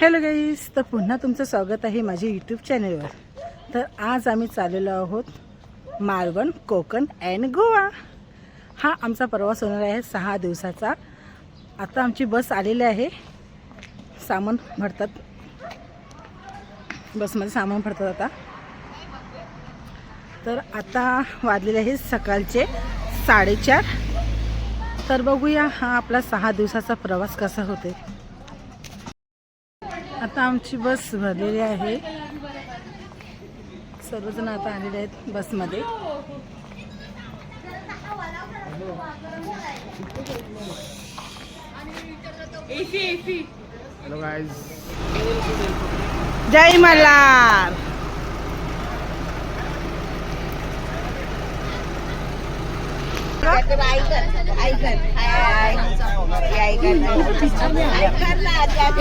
Hello गाईस तर पुन्हा तुमचं स्वागत आहे माझ्या यूट्यूब चॅनलवर तर आज आम्ही चाललेलो आहोत मालवण कोकण अँड गोवा. हा आमचा प्रवास होणार आहे सहा दिवसाचा. आता आमची बस आलेली आहे. सामान भरतात. बसमध्ये सामान भरतात आता. तर आता वाजलेले आहे सकाळचे साडेचार. तर बघूया हा आपला सहा दिवसाचा प्रवास कसा होते आता आमची बस भरलेली आहे. सर्वजण आता आलेले आहेत बसमध्ये. जय मल्हार.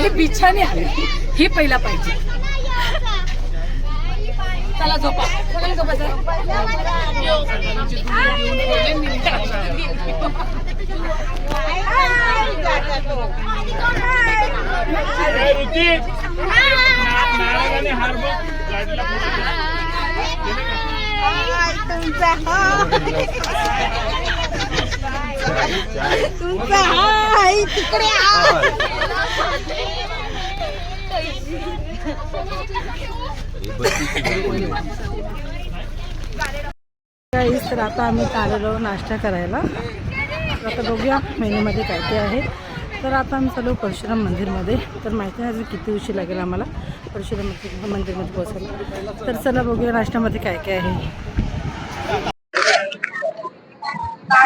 हे बिछाने आले हे पहिला पाहिजे. चला झोपा. कोणाला आहे तिकडे तर आता आम्ही आलेलो नाश्ता करायला. आता बघूया मेन्यूमध्ये काय काय आहे. तर आता आम्ही चालू परशुराम मंदिरमध्ये. तर माहिती आहे अजून किती उशीर लागेल आम्हाला. परशुराम मंदिर मंदिरमध्ये पोहोचायला. तर चला बघूया नाश्त्यामध्ये काय काय आहे.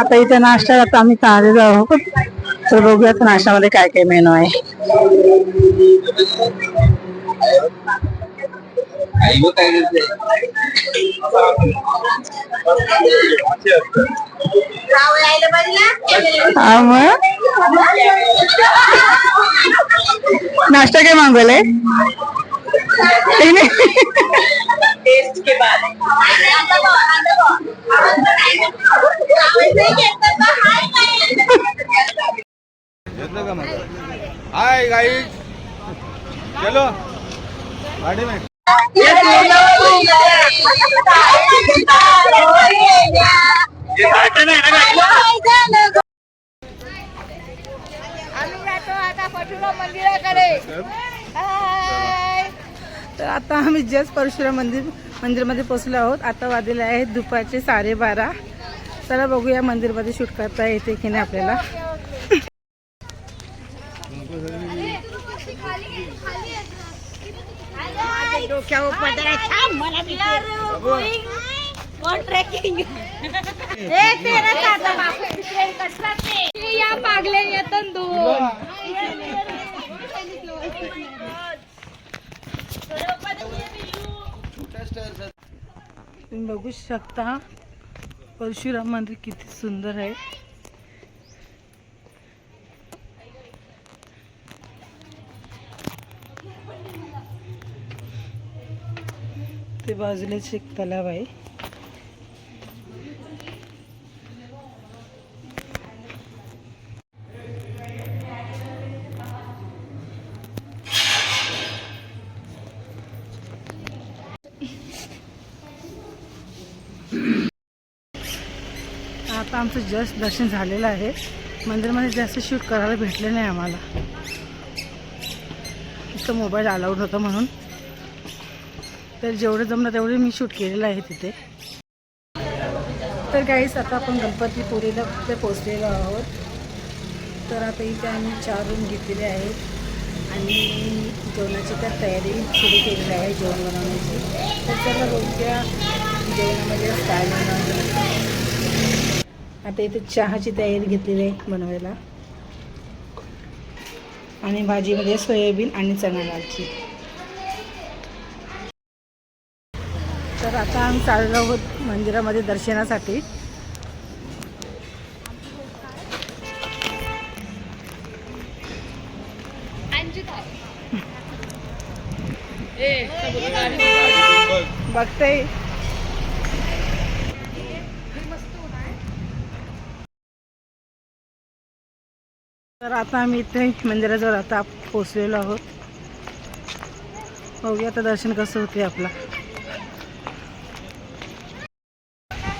आता इथे नाश्ता आता आम्ही आलेलो आहोत तर बघूया आता नाश्त्यामध्ये काय काय मेनू आहे हा मग नाश्ता काय मागवलाय घेतलं का मग हाय गाईज. चलो. गाडी में. आम्ही जातो आता परशुराम मंदिराकडे. तर आता आम्ही जस्ट परशुराम मंदिर मंदिरमध्ये पोहोचलो आहोत. आता वाजलेले आहेत दुपारचे साडेबारा. चला बघूया मंदिरमध्ये शूट करता येते की नाही आपल्याला. डोक्यावर येतन दोन मला ट्रेकिंग हे तेरा साधा बापू ट्रेन कसला ते या पागले येतन दोन तुम्ही बघू शकता. परशुराम मंदिर किती सुंदर आहे. ते बाजूलाच एक तलाव आहे. आता आमचं जस्ट दर्शन झालेलं आहे. मंदिरमध्ये जास्त शूट करायला भेटले नाही आम्हाला. इथं मोबाईल अलाउड होता म्हणून. तर जेवढं जमलं तेवढे मी शूट केलेलं आहे तिथे. तर काहीच आता आपण गणपतीपुरीला ते पोचलेलो आहोत. तर आता इथे आम्ही चार रूम घेतलेले आहेत. आणि जेवणाची तर तयारी सुरू केलेली आहे जेवण बनवण्याची. तर चला बघूया. काय आता इथे चहाची तयारी घेतलेली आहे बनवायला. आणि भाजीमध्ये सोयाबीन आणि चणा डाळची तर आता आम्ही चाललो आहोत मंदिरामध्ये दर्शनासाठी. बघते. तर आता आम्ही इथे मंदिराजवळ आता पोचलेलो आहोत. बघूया आता दर्शन कसं होते आपला.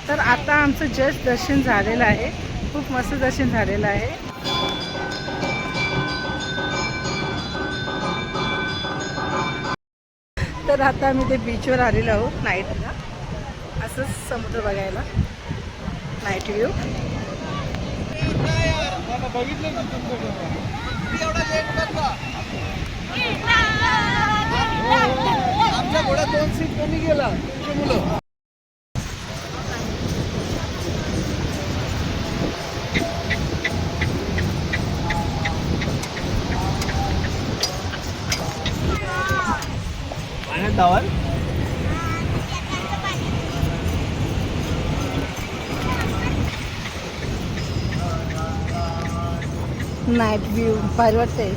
तर आता आमचं जस्ट दर्शन झालेलं आहे. खूप मस्त दर्शन झालेलं आहे. तर आता आम्ही ते बीचवर आलेलो आहोत नाईटला असंच समुद्र बघायला. नाईट व्ह्यू आमच्या घोड्यात दोन सीट कमी गेला मुलं. पाण्यात नाईट व्ह्यू भारी वाटते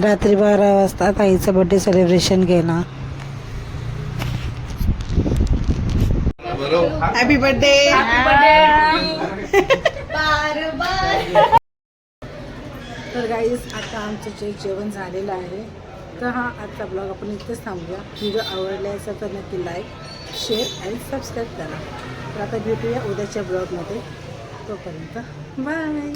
रात्री बारा वाजता ताईचा बर्थडे सेलिब्रेशन केला. हॅपी बर्थडे तर गाईज आता आमचं जे जेवण झालेलं आहे तर हा आजचा ब्लॉग आपण इथेच थांबूया. व्हिडिओ आवडला असेल तर नक्की लाईक शेअर आणि सबस्क्राईब करा. तर आता भेटूया उद्याच्या ब्लॉगमध्ये तोपर्यंत बाय